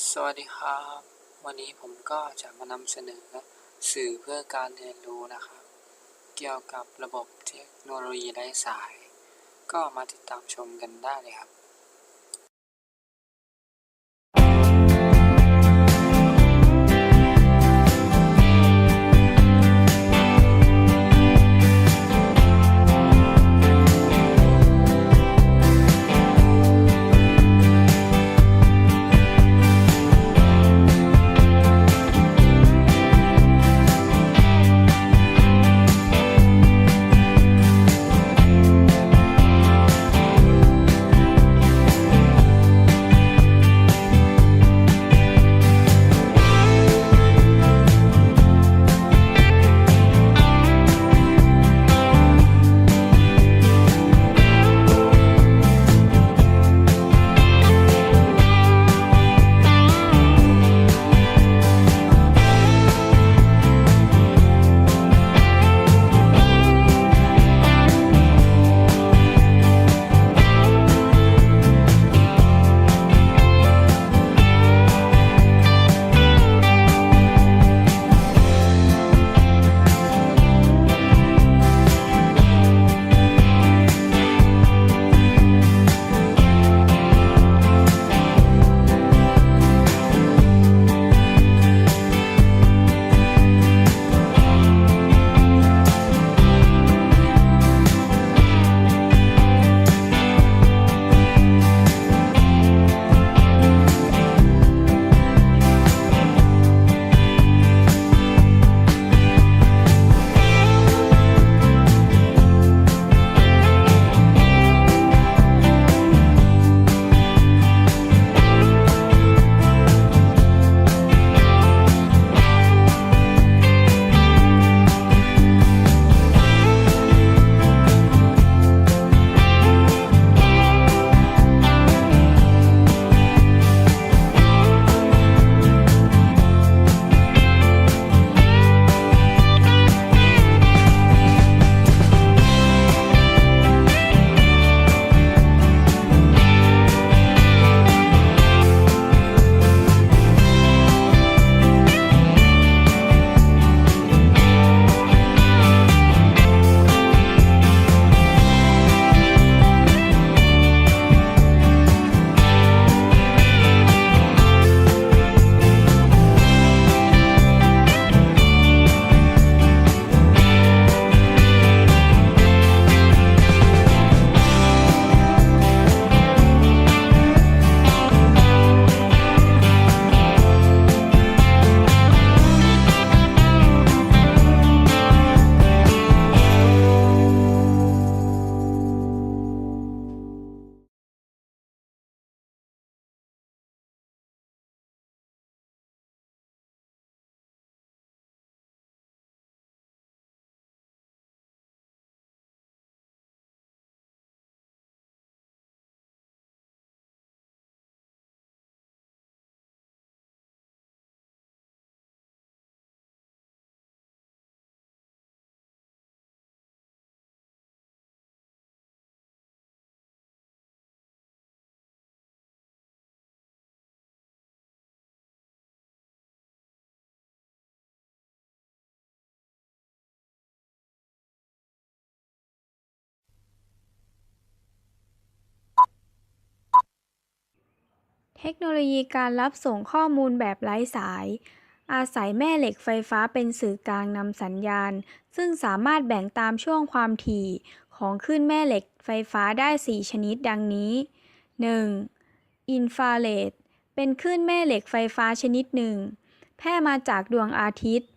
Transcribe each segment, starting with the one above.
สวัสดีครับ วันนี้ผมก็จะมานำเสนอสื่อเพื่อการเรียนรู้นะครับ เกี่ยวกับระบบเทคโนโลยีไร้สาย ก็มาติดตามชมกันได้เลยครับ เทคโนโลยีการรับส่งข้อมูลแบบไร้สาย อาศัยแม่เหล็กไฟฟ้าเป็นสื่อกลางนำสัญญาณ ซึ่งสามารถแบ่งตามช่วงความถี่ของคลื่นแม่เหล็กไฟฟ้าได้ 4 ชนิดดังนี้ 1. อินฟราเรดเป็นคลื่นแม่เหล็กไฟฟ้าชนิดหนึ่ง แพร่มาจากดวงอาทิตย์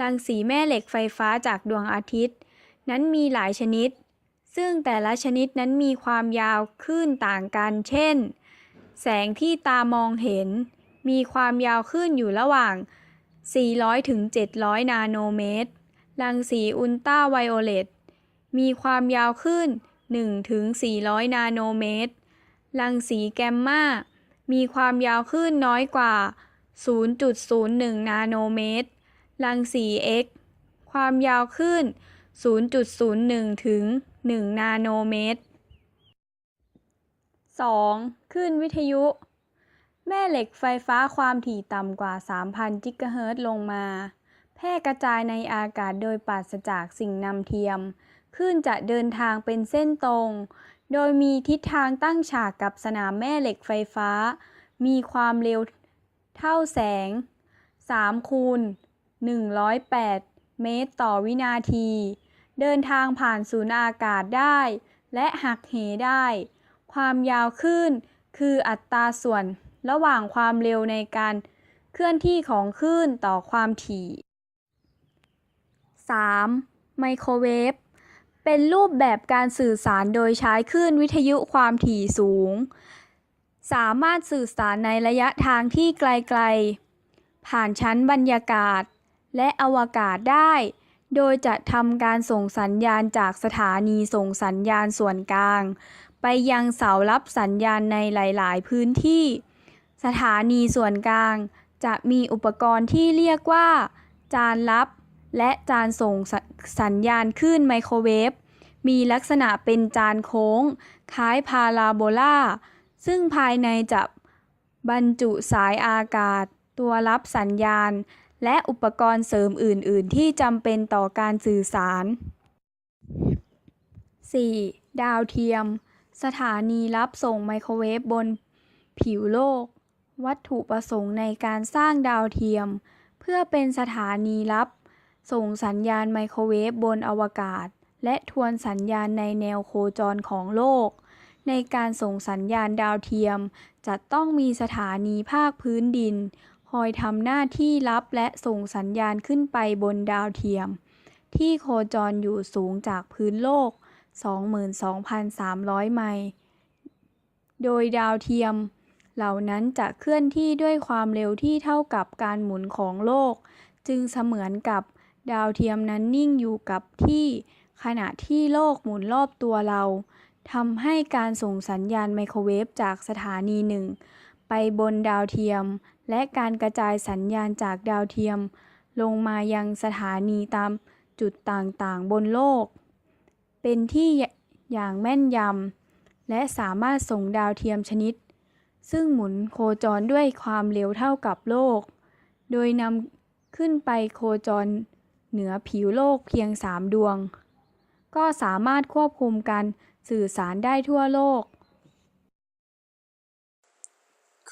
รังสีแม่เหล็กไฟฟ้าจากดวงอาทิตย์ นั้นมีหลายชนิด ซึ่งแต่ละชนิดนั้นมีความยาวคลื่นต่างกัน เช่น แสงที่ตามองเห็น มีความยาวคลื่นอยู่ระหว่าง 400 ถึง 700 นาโนเมตร รังสีอุลตราไวโอเลต มีความยาวคลื่น1 ถึง 400 นาโนเมตร รังสีแกมมา มีความยาวคลื่นน้อยกว่า 0.01 นาโนเมตร รังสี X ความยาวคลื่น0.01 ถึง 1 นาโนเมตร 2. คลื่นวิทยุ แม่เหล็กไฟฟ้าความถี่ต่ำกว่า 3,000กิกะเฮิรตซ์ลงมา แพร่กระจายในอากาศโดยปราศจากสิ่งนำเทียม คลื่นจะเดินทางเป็นเส้นตรง โดยมีทิศทางตั้งฉากกับสนามแม่เหล็กไฟฟ้า มีความเร็วเท่าแสง 3 คูณ 108 เมตรต่อวินาที เดินทางผ่านศูนย์อากาศได้ และหักเหได้ ความยาวคลื่น คืออัตราส่วน ระหว่างความเร็วในการเคลื่อนที่ของคลื่นต่อความถี่ 3. ไมโครเวฟเป็นรูปแบบการสื่อสารโดยใช้คลื่นวิทยุความถี่สูง สามารถสื่อสารในระยะทางที่ไกลๆ ผ่านชั้นบรรยากาศ และอวกาศได้ โดยจะทำการส่งสัญญาณจากสถานีส่งสัญญาณส่วนกลาง ไปยังเสารับสัญญาณในหลาย ๆ พื้นที่ สถานีส่วนกลาง จะมีอุปกรณ์ที่เรียกว่า จานรับ และจานส่งสสัญญาณคลื่นไมโครเวฟ มีลักษณะเป็นจานโค้ง คล้ายพาราโบลา ซึ่งภายในจะบรรจุสายอากาศ ตัวรับสัญญาณ และอุปกรณ์เสริมอื่น ๆ ที่จำเป็นต่อการสื่อสาร 4. ดาวเทียม สถานีรับส่งไมโครเวฟบนผิวโลก วัตถุประสงค์ในการสร้างดาวเทียม เพื่อเป็นสถานีรับ ส่งสัญญาณไมโครเวฟบนอวกาศ และทวนสัญญาณในแนวโคจรของโลก ในการส่งสัญญาณดาวเทียม จะต้องมีสถานีภาคพื้นดิน คอยทำหน้าที่รับและส่งสัญญาณขึ้นไปบนดาวเทียม ที่โคจรอยู่สูงจากพื้นโลก 22,300 ไมล์โดยดาวเทียม เหล่านั้นจะเคลื่อนที่ด้วยความเร็วที่เท่ากับการหมุนของโลก จึงเสมือนกับดาวเทียมนั้นนิ่งอยู่กับที่ขณะที่โลกหมุนรอบตัวเราทำให้การส่งสัญญาณไมโครเวฟจากสถานีหนึ่งไปบนดาวเทียม และการกระจายสัญญาณจากดาวเทียม ลงมายังสถานีตามจุดต่างๆ บนโลก เป็นที่อย่างแม่นยำ และสามารถส่งดาวเทียมชนิด ซึ่งหมุนโคจรด้วยความเร็วเท่ากับโลก โดยนำขึ้นไปโคจรเหนือผิวโลกเพียง3ดวง ก็สามารถควบคุมการสื่อสารได้ทั่วโลก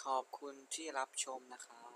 ขอบคุณที่รับชมนะครับ